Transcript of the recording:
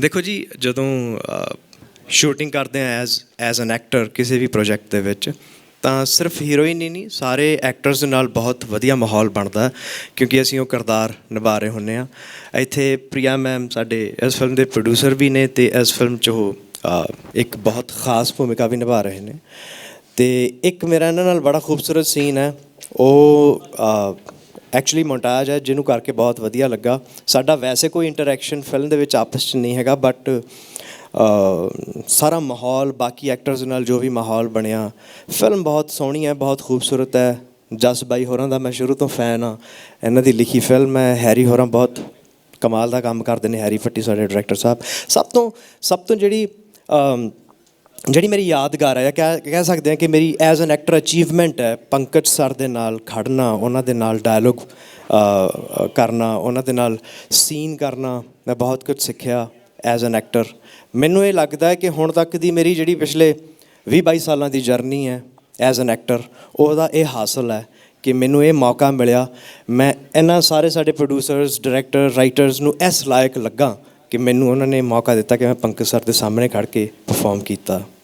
ਦੇਖੋ ਜੀ, ਜਦੋਂ ਸ਼ੂਟਿੰਗ ਕਰਦੇ ਆ ਐਜ਼ ਐਜ਼ ਐਨ ਐਕਟਰ ਕਿਸੇ ਵੀ ਪ੍ਰੋਜੈਕਟ ਦੇ ਵਿੱਚ, ਤਾਂ ਸਿਰਫ ਹੀਰੋਇਨ ਹੀ ਨਹੀਂ, ਸਾਰੇ ਐਕਟਰਸ ਦੇ ਨਾਲ ਬਹੁਤ ਵਧੀਆ ਮਾਹੌਲ ਬਣਦਾ ਕਿਉਂਕਿ ਅਸੀਂ ਉਹ ਕਿਰਦਾਰ ਨਿਭਾ ਰਹੇ ਹੁੰਨੇ ਆ ਇੱਥੇ ਪ੍ਰਿਆ ਮੈਮ ਸਾਡੇ ਇਸ ਫਿਲਮ ਦੇ ਪ੍ਰੋਡਿਊਸਰ ਵੀ ਨੇ ਤੇ ਇਸ ਫਿਲਮ 'ਚ ਉਹ ਇੱਕ ਬਹੁਤ ਖਾਸ ਭੂਮਿਕਾ ਵੀ ਨਿਭਾ ਰਹੇ ਨੇ। ਤੇ ਇੱਕ ਮੇਰਾ ਇਹਨਾਂ ਨਾਲ ਬੜਾ ਖੂਬਸੂਰਤ ਸੀਨ ਹੈ, ਉਹ ਐਕਚੁਅਲੀ ਮੋਂਟਾਜ ਹੈ, ਜਿਹਨੂੰ ਕਰਕੇ ਬਹੁਤ ਵਧੀਆ ਲੱਗਾ। ਸਾਡਾ ਵੈਸੇ ਕੋਈ ਇੰਟਰੈਕਸ਼ਨ ਫਿਲਮ ਦੇ ਵਿੱਚ ਆਪਸ 'ਚ ਨਹੀਂ ਹੈਗਾ ਬਟ ਸਾਰਾ ਮਾਹੌਲ, ਬਾਕੀ ਐਕਟਰਸ ਨਾਲ ਜੋ ਵੀ ਮਾਹੌਲ ਬਣਿਆ ਫਿਲਮ ਬਹੁਤ ਸੋਹਣੀ ਹੈ, ਬਹੁਤ ਖੂਬਸੂਰਤ ਹੈ। ਜਸ ਬਾਈ ਹੋਰਾਂ ਦਾ ਮੈਂ ਸ਼ੁਰੂ ਤੋਂ ਫੈਨ ਆ ਇਹਨਾਂ ਦੀ ਲਿਖੀ ਫਿਲਮ ਹੈ, ਹੈਰੀ ਹੋਰਾਂ ਬਹੁਤ ਕਮਾਲ ਦਾ ਕੰਮ ਕਰਦੇ ਨੇ, ਹੈਰੀ ਫੱਟੀ ਸਾਡੇ ਡਾਇਰੈਕਟਰ ਸਾਹਿਬ। ਸਭ ਤੋਂ ਸਭ ਤੋਂ ਜਿਹੜੀ ਜਿਹੜੀ ਮੇਰੀ ਯਾਦਗਾਰ ਹੈ ਜਾਂ ਕਹਿ ਕਹਿ ਸਕਦੇ ਹਾਂ ਕਿ ਮੇਰੀ ਐਜ਼ ਐਨ ਐਕਟਰ ਅਚੀਵਮੈਂਟ ਹੈ, ਪੰਕਜ ਸਰ ਦੇ ਨਾਲ ਖੜਨਾ, ਉਹਨਾਂ ਦੇ ਨਾਲ ਡਾਇਲੋਗ ਕਰਨਾ, ਉਹਨਾਂ ਦੇ ਨਾਲ ਸੀਨ ਕਰਨਾ, ਮੈਂ ਬਹੁਤ ਕੁਝ ਸਿੱਖਿਆ ਐਜ਼ ਐਨ ਐਕਟਰ ਮੈਨੂੰ ਇਹ ਲੱਗਦਾ ਹੈ ਕਿ ਹੁਣ ਤੱਕ ਦੀ ਮੇਰੀ ਜਿਹੜੀ ਪਿਛਲੇ 20 22 ਸਾਲਾਂ ਦੀ ਜਰਨੀ ਹੈ ਐਜ਼ ਐਨ ਐਕਟਰ ਉਹਦਾ ਇਹ ਹਾਸਲ ਹੈ ਕਿ ਮੈਨੂੰ ਇਹ ਮੌਕਾ ਮਿਲਿਆ। ਮੈਂ ਇਹਨਾਂ ਸਾਰੇ ਸਾਡੇ ਪ੍ਰੋਡਿਊਸਰਸ ਡਾਇਰੈਕਟਰ ਰਾਈਟਰਸ ਨੂੰ ਇਸ ਲਾਇਕ ਲੱਗਾ ਕਿ ਮੈਨੂੰ ਉਹਨਾਂ ਨੇ ਮੌਕਾ ਦਿੱਤਾ ਕਿ ਮੈਂ ਪੰਕਜ ਸਰ ਦੇ ਸਾਹਮਣੇ ਖੜ੍ਹ ਕੇ ਪਰਫੋਰਮ ਕੀਤਾ।